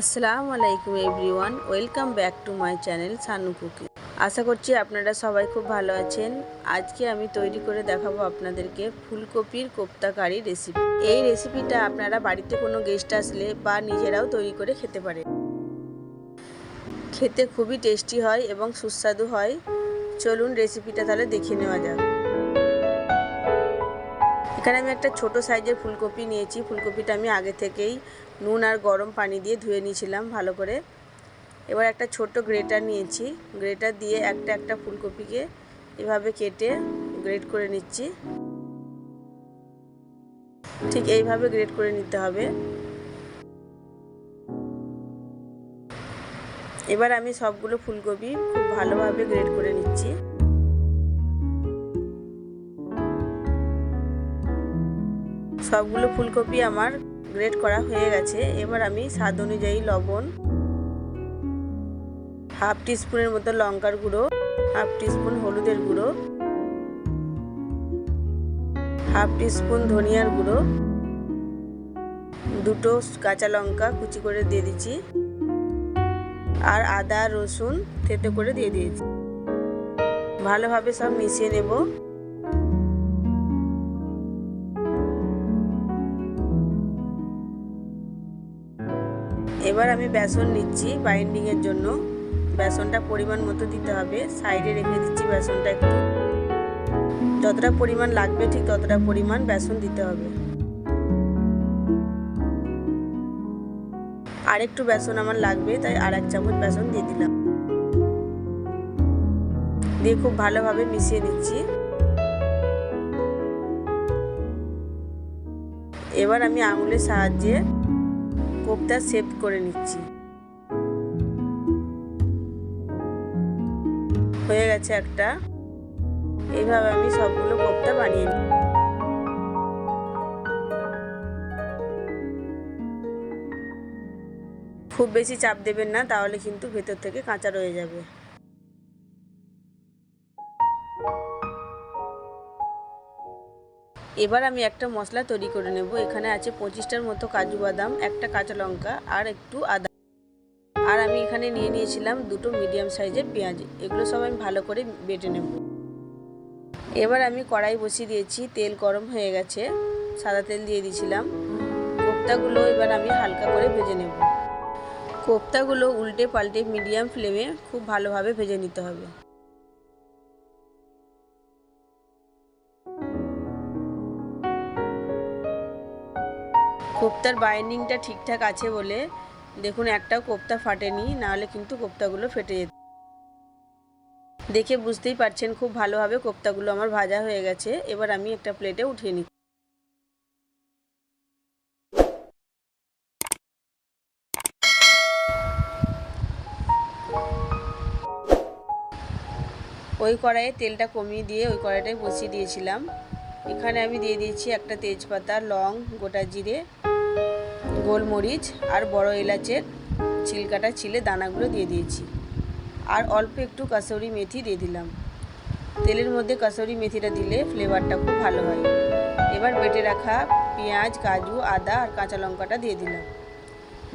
আসসালামু আলাইকুম everyone, welcome back to my channel Sanu cookie. আশা করছি আপনারা সবাই খুব ভালো আছেন। আজকে আমি তৈরি করে দেখাবো আপনাদেরকে ফুলকপির কোপ্তা কারি রেসিপি এই রেসিপিটা আপনারা বাড়িতে কোনো গেস্ট আসলে বা নিজেরাও তৈরি করে খেতে পারেন। খেতে খুবই টেস্টি হয় এবং সুস্বাদু হয়। চলুন রেসিপিটা তাহলে দেখে নেওয়া যাক। এখানে আমি একটা ছোট সাইজের ফুলকপি নিয়েছি। ফুলকপিটা আমি আগে থেকেই নুন আর গরম পানি দিয়ে ধুয়ে নিয়েছিলাম ভালো করে। এবার একটা ছোট গ্রেটার নিয়েছি। গ্রেটার দিয়ে একটা একটা ফুলকপিকে এভাবে কেটে গ্রেট করে নিচ্ছি। ঠিক এইভাবে গ্রেট করে নিতে হবে। এবার আমি সবগুলো ফুলকপি খুব ভালোভাবে গ্রেট করে নিচ্ছি। সবগুলো ফুলকপি আমার গ্রেট করা হয়ে গেছে। এবার আমি স্বাদ অনুযায়ী লবণ, হাফ টিস্পুনের মতো লঙ্কার গুঁড়ো, হাফ টিস্পুন হলুদের গুঁড়ো, হাফ টিস্পুন ধনিয়ার গুঁড়ো, দুটো কাঁচা লঙ্কা কুচি করে দিয়ে দিচ্ছি, আর আদা রসুন থেতে করে দিয়ে দিয়েছি। ভালোভাবে সব মিশিয়ে নেব। এবার আমি বেসন নিচ্ছি বাইন্ডিংয়ের জন্য। বেসনটা পরিমাণ মতো দিতে হবে। সাইডে রেখে দিচ্ছি বেসনটা একটু। যতটা পরিমাণ লাগবে ঠিক ততটা পরিমাণ বেসন দিতে হবে। আর একটু বেসন আমার লাগবে, তাই আর এক চামচ বেসন দিয়ে দিলাম। দিয়ে খুব ভালোভাবে মিশিয়ে দিচ্ছি এবার আমি আঙুলের সাহায্যে কোপটা সেভ করে নিচ্ছি। হয়ে গেছে একটা। এইভাবে আমি সবগুলো কোপটা বানিয়ে নিই খুব বেশি চাপ দেবেন না, তাহলে কিন্তু ভেতর থেকে কাঁচা রয়ে যাবে। এবার আমি একটা মশলা তৈরি করে নেব। এখানে আছে পঁচিশটার মতো কাজু বাদাম, একটা কাঁচা লঙ্কা আর একটু আদা। আর আমি এখানে নিয়ে নিয়েছিলাম দুটো মিডিয়াম সাইজের পেঁয়াজ। এগুলো সব আমি ভালো করে বেটে নেব। এবার আমি কড়াই বসিয়ে দিয়েছি, তেল গরম হয়ে গেছে, সাদা তেল দিয়ে দিয়েছিলাম। কোপ্তাগুলো এবার আমি হালকা করে ভেজে নেব। কোপ্তাগুলো উল্টে পাল্টে মিডিয়াম ফ্লেমে খুব ভালোভাবে ভেজে নিতে হবে। কোপ্তার বাইন্ডিংটা ঠিকঠাক আছে বলে, দেখুন একটাও কোপ্তা ফাটেনি, নাহলে কিন্তু কোপ্তাগুলো ফেটে যেত। দেখে বুঝতেই পারছেন খুব ভালোভাবে কোপ্তাগুলো আমার ভাজা হয়ে গেছে, এবার আমি একটা প্লেটে উঠিয়ে নিচ্ছি। ওই কড়াইয়ে তেলটা কমিয়ে দিয়ে ওই কড়াইটাই বসিয়ে দিয়েছিলাম। এখানে আমি দিয়ে দিয়েছি একটা তেজপাতা, লং, গোটা জিরে গোলমরিচ আর বড় এলাচের ছিলকাটা ছিলে দানাগুলো দিয়ে দিয়েছি। আর অল্প একটু কাসৌরি মেথি দিয়ে দিলাম। তেলের মধ্যে কাসৌরি মেথিটা দিলে ফ্লেভারটা খুব ভালো হয়। এবার বেটে রাখা পেঁয়াজ, কাজু, আদা আর কাঁচা লঙ্কাটা দিয়ে দিলাম।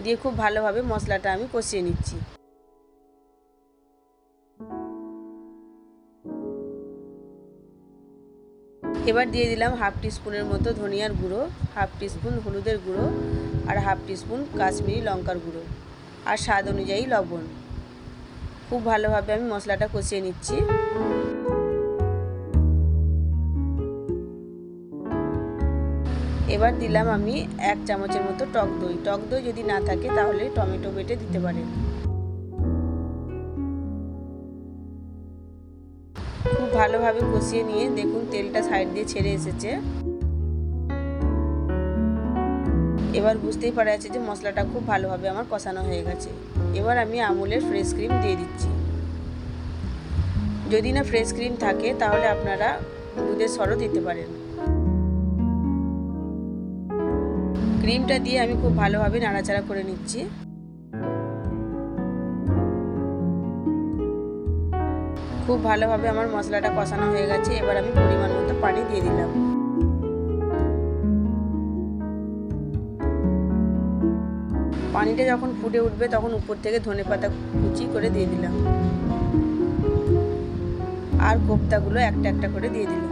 দিয়ে খুব ভালোভাবে মশলাটা আমি কষিয়ে নিচ্ছি। এবার দিয়ে দিলাম হাফ টিস্পুনের মতো ধনিয়ার গুঁড়ো, হাফ টিস্পুন হলুদের গুঁড়ো আর হাফ টিস্পুন কাশ্মীরি লঙ্কার গুঁড়ো আর স্বাদ অনুযায়ী লবণ। খুব ভালোভাবে আমি মশলাটা কষিয়ে নিচ্ছি। এবার দিলাম আমি এক চামচের মতো টক দই। টক দই যদি না থাকে তাহলে টমেটো বেটে দিতে পারেন। ভালোভাবে কষিয়ে নিয়ে দেখুন তেলটা সাইড দিয়ে ছেড়ে এসেছে। এবার বুঝতেই পারা যাচ্ছে যে মশলাটা খুব ভালোভাবে আমার কষানো হয়ে গেছে। এবার আমি আমুলের ফ্রেশ ক্রিম দিয়ে দিচ্ছি। যদি না ফ্রেশ ক্রিম থাকে তাহলে আপনারা দুধের সরও দিতে পারেন। ক্রিমটা দিয়ে আমি খুব ভালোভাবে নাড়াচাড়া করে নিচ্ছি। খুব ভালোভাবে আমার মশলাটা কষানো হয়ে গেছে, এবার আমি পরিমাণ মতো পানি দিয়ে দিলাম। পানিটা যখন ফুটে উঠবে, তখন উপর থেকে ধনে পাতা কুচি করে দিয়ে দিলাম। আর কোপ্তাগুলো একটা একটা করে দিয়ে দিলাম।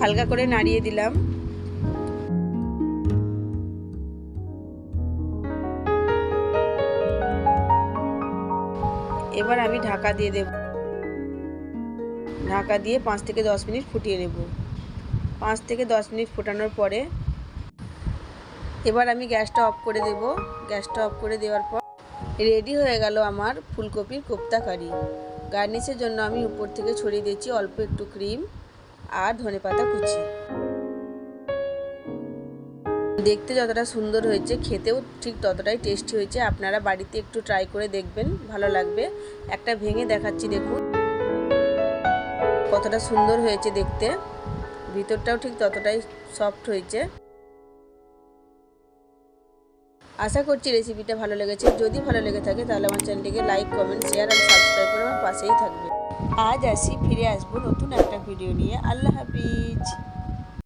হালকা করে নাড়িয়ে দিলাম। এবার আমি ঢাকা দিয়ে দেব। ঢাকা দিয়ে পাঁচ থেকে দশ মিনিট ফুটিয়ে নেব। পাঁচ থেকে দশ মিনিট ফোটানোর পরে এবার আমি গ্যাসটা অফ করে দেব। গ্যাসটা অফ করে দেওয়ার পর রেডি হয়ে গেল আমার ফুলকপির কোপ্তা কারি। গার্নিশের জন্য আমি উপর থেকে ছড়িয়ে দিয়েছি অল্প একটু ক্রিম আর ধনেপাতা কুচি। দেখতে যতটা সুন্দর হয়েছে, খেতেও ঠিক ততটাই টেস্টি হয়েছে। আপনারা বাড়িতে একটু ট্রাই করে দেখবেন, ভালো লাগবে। একটা ভেঙে দেখাচ্ছি, দেখুন। কতটা সুন্দর হয়েছে দেখতে। ভিতরটাও ঠিক ততটাই সফট হয়েছে। আশা করছি রেসিপিটা ভালো লেগেছে। যদি ভালো লেগে থাকে, তাহলে আমার চ্যানেলটিকে লাইক কমেন্ট শেয়ার আর সাবস্ক্রাইব করে আমার পাশেই থাকবে আজ আসি, ফিরে আসব নতুন একটা ভিডিও নিয়ে। আল্লাহ হাফিজ।